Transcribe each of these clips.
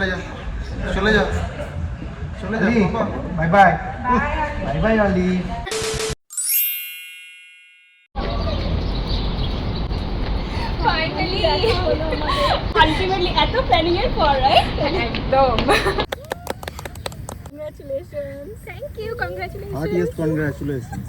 চলে যা চলে যা Ali, বাবা। bye bye. Bye bye, Ali. Finally ultimately এত প্ল্যানিং এর পর রাইট একদম congratulations thank you congratulations Heartiest congratulations.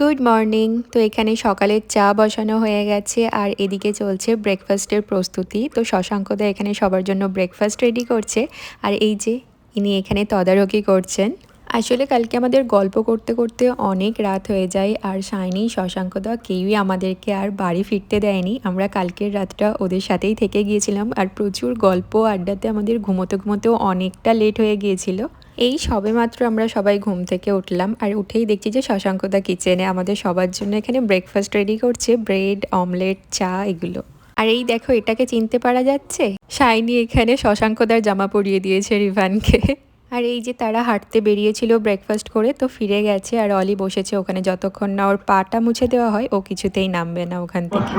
good morning. তো এখানে সকালের চা বসানো হয়ে গেছে আর এদিকে চলছে ব্রেকফাস্টের প্রস্তুতি। তো শশাঙ্কদা এখানে সবার জন্য ব্রেকফাস্ট রেডি করছে। আর এই যে ইনি এখানে তদারকি করছেন। আসলে কালকে আমাদের গল্প করতে করতে অনেক রাত হয়ে যায় আর শাইনি, শশাঙ্কদা কেউই আমাদেরকে আর বাড়ি ফিরতে দেয়নি। আমরা কালকের রাতটা ওদের সাথেই থেকে গিয়েছিলাম। আর প্রচুর গল্প আড্ডাতে আমাদের ঘুমোতে ঘুমোতেও অনেকটা লেট হয়ে গিয়েছিল। এই সবেমাত্র আমরা সবাই ঘুম থেকে উঠলাম আর উঠেই দেখছি যে শশাঙ্কদা কিচেনে আমাদের সবার জন্য এখানে ব্রেকফাস্ট রেডি করছে ব্রেড অমলেট চা এগুলো। আর এই দেখো, এটাকে চিনতে পারা যাচ্ছে? শাইনি এখানে শশাঙ্কদার জামা পরিয়ে দিয়েছে রিভানকে। আর এই যে তারা হাঁটতে বেরিয়েছিল ব্রেকফাস্ট করে, তো ফিরে গেছে আর অলি বসেছে ওখানে। যতক্ষণ না ওর পাটা মুছে দেওয়া হয়, ও কিছুতেই নামবে না ওখান থেকে.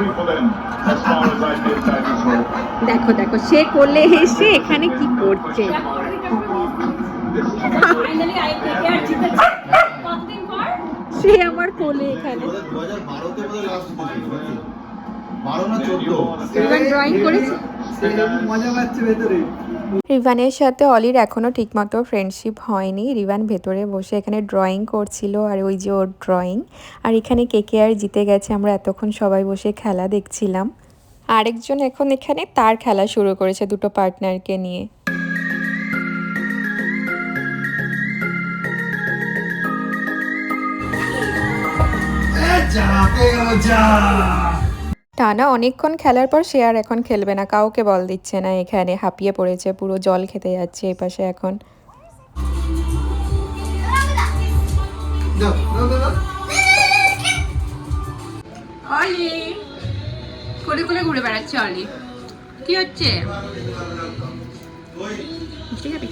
দেখো দেখো, সে কোলে এসে এখানে কি করছে? ফাইনালি আর জিতেছে কতদিন পর? সে আমার কোলে এখানে। দু হাজার বারোতে বোধহয় লাস্ট বারো না চোদ্দ এবার ড্রয়িং করেছে মজা পাচ্ছে ভেতরে। রিভানের সাথে অলির এখনও ঠিকমতো ফ্রেন্ডশিপ হয়নি। রিভান ভেতরে বসে এখানে ড্রয়িং করছিল আর ওই যে ওর ড্রয়িং আর এখানে কে কে আর জিতে গেছে আমরা এতক্ষণ সবাই বসে খেলা দেখছিলাম। আরেকজন এখন এখানে তার খেলা শুরু করেছে দুটো পার্টনারকে নিয়ে। টানা অনেকক্ষণ খেলার পর সে আর এখন খেলবে না। কাউকে বল দিচ্ছে না এখানে। হাঁপিয়ে পড়েছে পুরো জল খেতে যাচ্ছে এই পাশে এখন। অলি কোলে কোলে ঘুরে বেড়াচ্ছে অলি। কি হচ্ছে? ঠিক আছে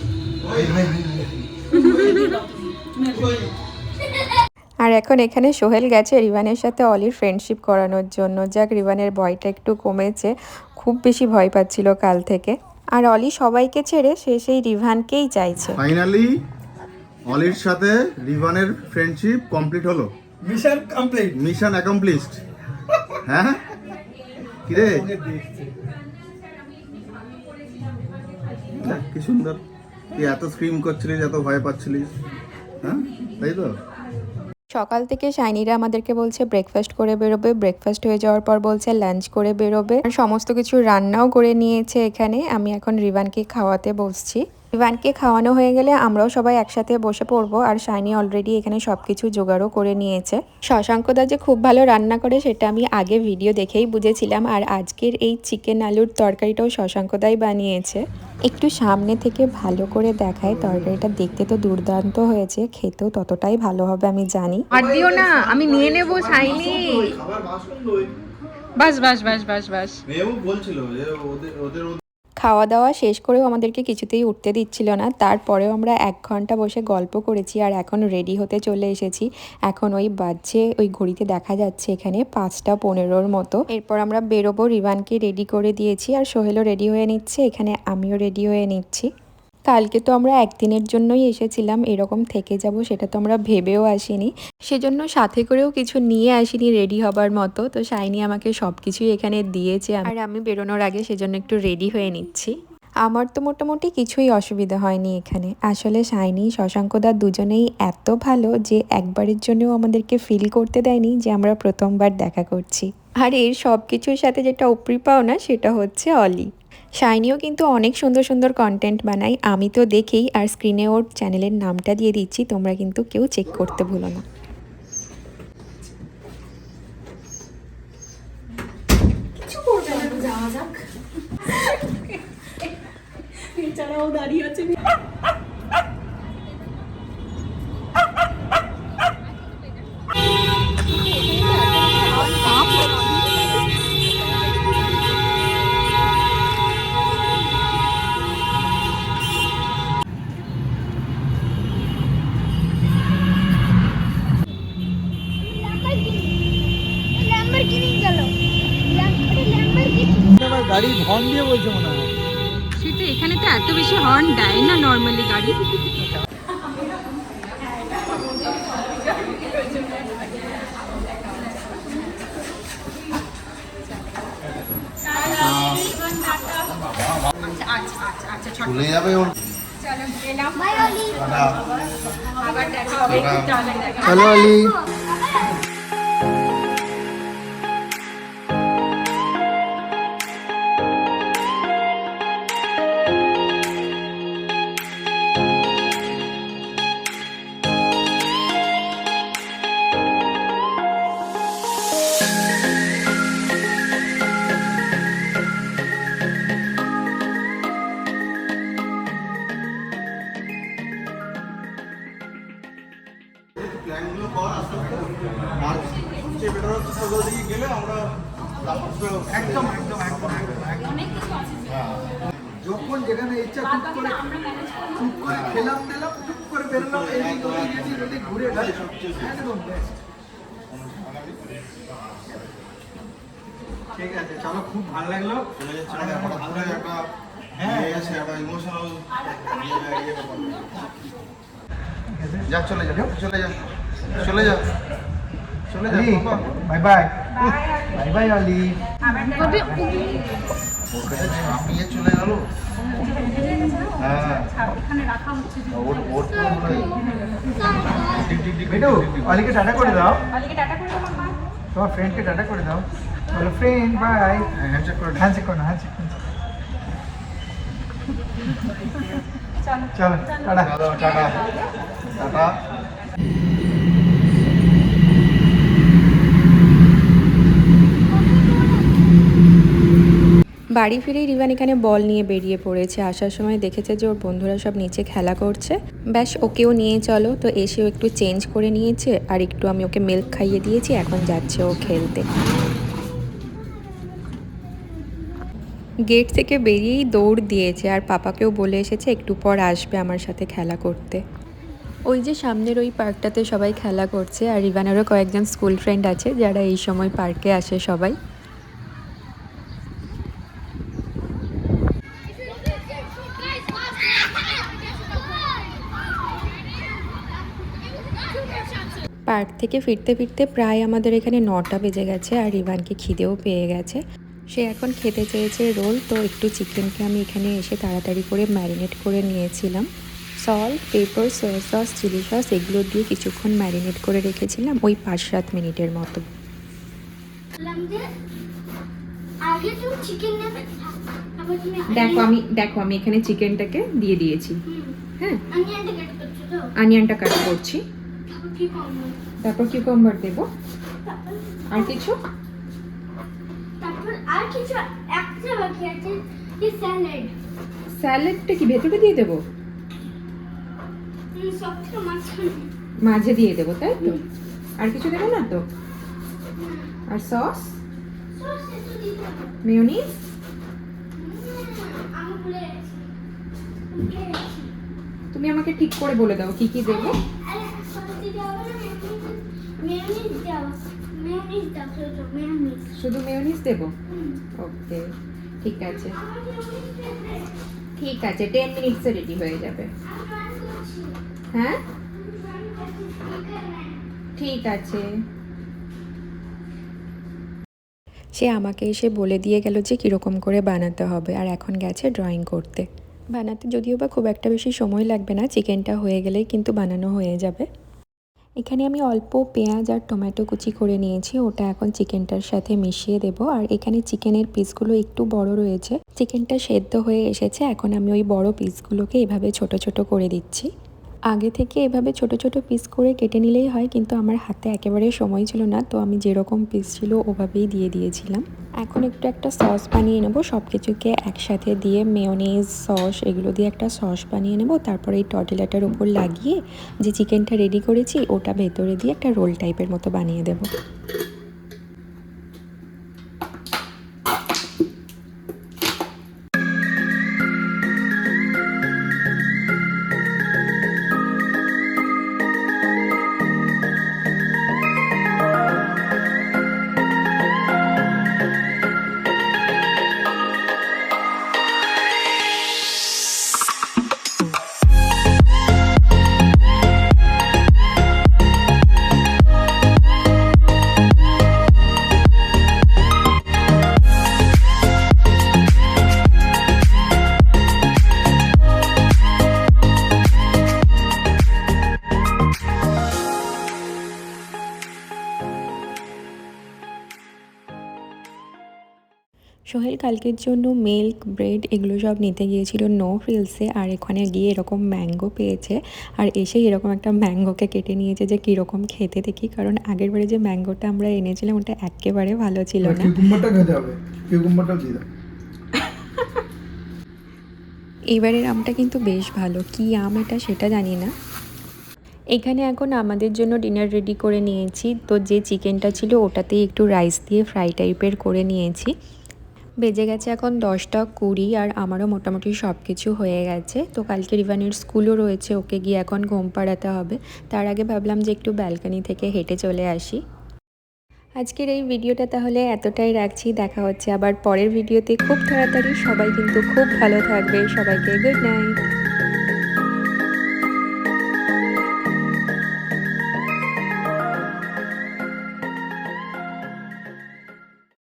আর এখন এখানে সোহেল গেছে রিভানের সাথে অলির ফ্রেন্ডশিপ করানোর জন্য। যাক রিভানের ভয়টা একটু কমেছে। খুব বেশি ভয় পাচ্ছিল কাল থেকে। আর অলি সবাইকে ছেড়ে সে সেই রিভানকেই চাইছে। ফাইনালি অলির সাথে রিভানের ফ্রেন্ডশিপ কমপ্লিট হলো। মিশন কমপ্লিট মিশন অ্যাকমপ্লিশড হ্যাঁ? কিরে? দেখ, কি সুন্দর। তুই এত স্ক্রিম করছিলিস এত ভয় পাচ্ছিলিস। হ্যাঁ? তাই তো? সকাল থেকে শাইনিরা আমাদেরকে বলছে ব্রেকফাস্ট করে বেরোবে ব্রেকফাস্ট হয়ে যাওয়ার পর বলছে লাঞ্চ করে বেরোবে। সমস্ত কিছু রান্নাও করে নিয়েছে এখানে। আমি এখন রিভানকে খাওয়াতে বসছি। রিভানকে খাওয়ানো হয়ে গেলে আমরাও সবাই একসাথে বসে পড়ব আর শাইনি অলরেডি এখানে সব কিছু জোগাড়ও করে নিয়েছে। শশাঙ্কদা যে খুব ভালো রান্না করে সেটা আমি আগে ভিডিও দেখেই বুঝেছিলাম আর আজকের এই চিকেন আলুর তরকারিটাও শশাঙ্কদাই বানিয়েছে। একটু সামনে থেকে ভালো করে দেখায় তরকারিটা দেখতে তো দুর্দান্ত হয়েছে খেতেও ততটাই ভালো হবে আমি জানি। আর দিও না আমি নিয়ে নেব শাইনি। বাস বাস বাস বাস বাস। মেয়েও বলছিল যে ওদের ওদের খাওয়া দাওয়া শেষ করেও আমাদেরকে কিছুতেই উঠতে দিচ্ছিল না। তারপরেও আমরা এক ঘণ্টা বসে গল্প করেছি আর এখন রেডি হতে চলে এসেছি। এখন ওই বাজছে, ওই ঘড়িতে দেখা যাচ্ছে এখানে পাঁচটা পনেরোর মতো। এরপর আমরা বেরোবো রিবানকে রেডি করে দিয়েছি আর সোহেলও রেডি হয়ে নিচ্ছে। এখানে আমিও রেডি হয়ে নিচ্ছি। কালকে তো আমরা একদিনের জন্যই এসেছিলাম, এরকম থেকে যাব সেটা তো আমরা ভেবেও আসিনি। সেজন্য সাথে করেও কিছু নিয়ে আসিনি রেডি হবার মতো। তো শাইনি আমাকে সব কিছুই এখানে দিয়েছে। আর আমি বেরোনোর আগে সেজন্য একটু রেডি হয়ে নিচ্ছি। আমার তো মোটামুটি কিছুই অসুবিধা হয়নি এখানে। আসলে শাইনি শশাঙ্কদা দুজনেই এত ভালো যে একবারের জন্যও আমাদেরকে ফিল করতে দেয়নি যে আমরা প্রথমবার দেখা করছি। আর এর সব কিছুর সাথে যেটা উপরি পাওনা সেটা হচ্ছে অলি। শাইনিও কিন্তু অনেক সুন্দর সুন্দর কন্টেন্ট বানাই আমি তো দেখেই আর স্ক্রিনে ওর চ্যানেলের নামটা দিয়ে দিচ্ছি, তোমরা কিন্তু কেউ চেক করতে ভুলো না। দাঁড়িয়ে আছে। সেটা এত বেশি হর্ন দেয় না নর্মালি গাড়ি? যাবে ওর। চলো আলি। ঘুরে একদম ঠিক আছে চলো খুব ভালো লাগল। মানে হ্যাঁ। একটা ইমোশনাল যা চলে যা চলে যা চলে যা চলে যা বাই বাই বাই বাই অলি কাছে ছাপিয়ে চলে গেল। হ্যাঁ। অলিকে টাটা করে দাও। তোমার ফ্রেন্ডকে টাটা করে দাও। বলো ফ্রেন্ড বাই হ্যান্ডশেক করে নে। হ্যান্ডশেক করো হ্যান্ডশেক চলো। টাটা। টাটা। টাটা। বাড়ি ফিরেই রিভান এখানে বল নিয়ে বেরিয়ে পড়েছে। আসার সময় দেখেছে যে ওর বন্ধুরা সব নিচে খেলা করছে। ব্যাস, ওকেও নিয়ে চলো। তো এসেও একটু চেঞ্জ করে নিয়েছে আর একটু আমি ওকে মিল্ক খাইয়ে দিয়েছি, এখন যাচ্ছে ও খেলতে। গেট থেকে বেরিয়েই দৌড় দিয়েছে আর পাপাকেও বলে এসেছে, একটু পর আসবে আমার সাথে খেলা করতে। ওই যে সামনের ওই পার্কটাতে সবাই খেলা করছে আর রিভানেরও কয়েকজন স্কুল ফ্রেন্ড আছে যারা এই সময় পার্কে আসে সবাই। পার্ক থেকে ফিরতে ফিরতে প্রায় আমাদের এখানে নটা বেজে গেছে আর রিভানকে খিদেও পেয়ে গেছে। সে এখন খেতে চেয়েছে রোল তো একটু চিকেনকে আমি এখানে এসে তাড়াতাড়ি করে ম্যারিনেট করে নিয়েছিলাম। Salt pepper soya sauce chilli sauce এগুলো দিয়ে কিছুক্ষণ ম্যারিনেট করে রেখেছিলাম ওই পাঁচ সাত মিনিটের মতো। দেখো আমি দেখো আমি এখানে চিকেনটাকে দিয়ে দিয়েছি। হ্যাঁ। অনিয়নটা কেটে করছ তো আনিয়নটা কাট করছি তারপর কিউকাম্বার দেবো আর কিছু? তারপর আর কিছু একটা বাকি আছে কি স্যালাড স্যালাডটা কি ভেতরে দিয়ে দেবো? মাঝে দিয়ে দেবো তাই তো? আর কিছু দেবো না তো? আর সস? মেয়োনিজ? তুমি আমাকে ঠিক করে বলে দাও কি কি দেবো? শুধু মেয়োনিজ দেবো? ওকে ঠিক আছে। ঠিক আছে টেন মিনিটসে রেডি হয়ে যাবে। হ্যাঁ? ঠিক আছে। সে আমাকে এসে বলে দিয়ে গেল যে কীরকম করে বানাতে হবে আর এখন গেছে ড্রয়িং করতে। বানাতে যদিও বা খুব একটা বেশি সময় লাগবে না চিকেনটা হয়ে গেলেই কিন্তু বানানো হয়ে যাবে। এখানে আমি অল্প পেঁয়াজ আর টমেটো কুচি করে নিয়েছি, ওটা এখন চিকেনটার সাথে মিশিয়ে দেব। আর এখানে চিকেনের পিসগুলো একটু বড় রয়েছে। চিকেনটা সেদ্ধ হয়ে এসেছে, এখন আমি ওই বড় পিসগুলোকে এভাবে ছোট ছোট করে দিচ্ছি। আগে থেকে এভাবে ছোট ছোট পিস করে কেটে নিলেই হয়, কিন্তু আমার হাতে একেবারে সময় ছিল না, তো আমি যেরকম পিস ছিল ওভাবেই দিয়ে দিয়েছিলাম। এখন একটু একটা সস বানিয়ে নেব সব কিছুকে একসাথে দিয়ে মেয়োনিজ সস এগুলো দিয়ে একটা সস বানিয়ে নেব, তারপরে এই টর্টিলাটার উপর লাগিয়ে যে চিকেনটা রেডি করেছি, ওটা ভেতরে দিয়ে একটা রোল টাইপের মতো বানিয়ে দেবো। সোহেল কালকের জন্য মিল্ক ব্রেড এগুলো সব নিতে গিয়েছিল নো ফ্রিলসে আর এখানে গিয়ে এরকম ম্যাঙ্গো পেয়েছে আর এসেই এরকম একটা ম্যাঙ্গোকে কেটে নিয়েছে যে কীরকম খেতে দেখি কারণ আগের বারে যে ম্যাঙ্গোটা আমরা এনেছিলাম ওটা একেবারে ভালো ছিল না। এবারের আমটা কিন্তু বেশ ভালো কি আম এটা সেটা জানি না। এখানে এখন আমাদের জন্য ডিনার রেডি করে নিয়েছি তো যে চিকেনটা ছিল ওটাতেই একটু রাইস দিয়ে ফ্রাই টাইপের করে নিয়েছি। বেজে গেছে এখন দশটা কুড়ি আর আমারও মোটামুটি সব কিছু হয়ে গেছে। তো কালকে রিভানির স্কুলও রয়েছে, ওকে গিয়ে এখন ঘুম পাড়াতে হবে। তার আগে ভাবলাম যে একটু ব্যালকানি থেকে হেঁটে চলে আসি। আজকের এই ভিডিওটা তাহলে এতটাই রাখছি, দেখা হচ্ছে আবার পরের ভিডিওতে। খুব তাড়াতাড়ি সবাই কিন্তু খুব ভালো থাকবে। সবাইকে গুড নাইট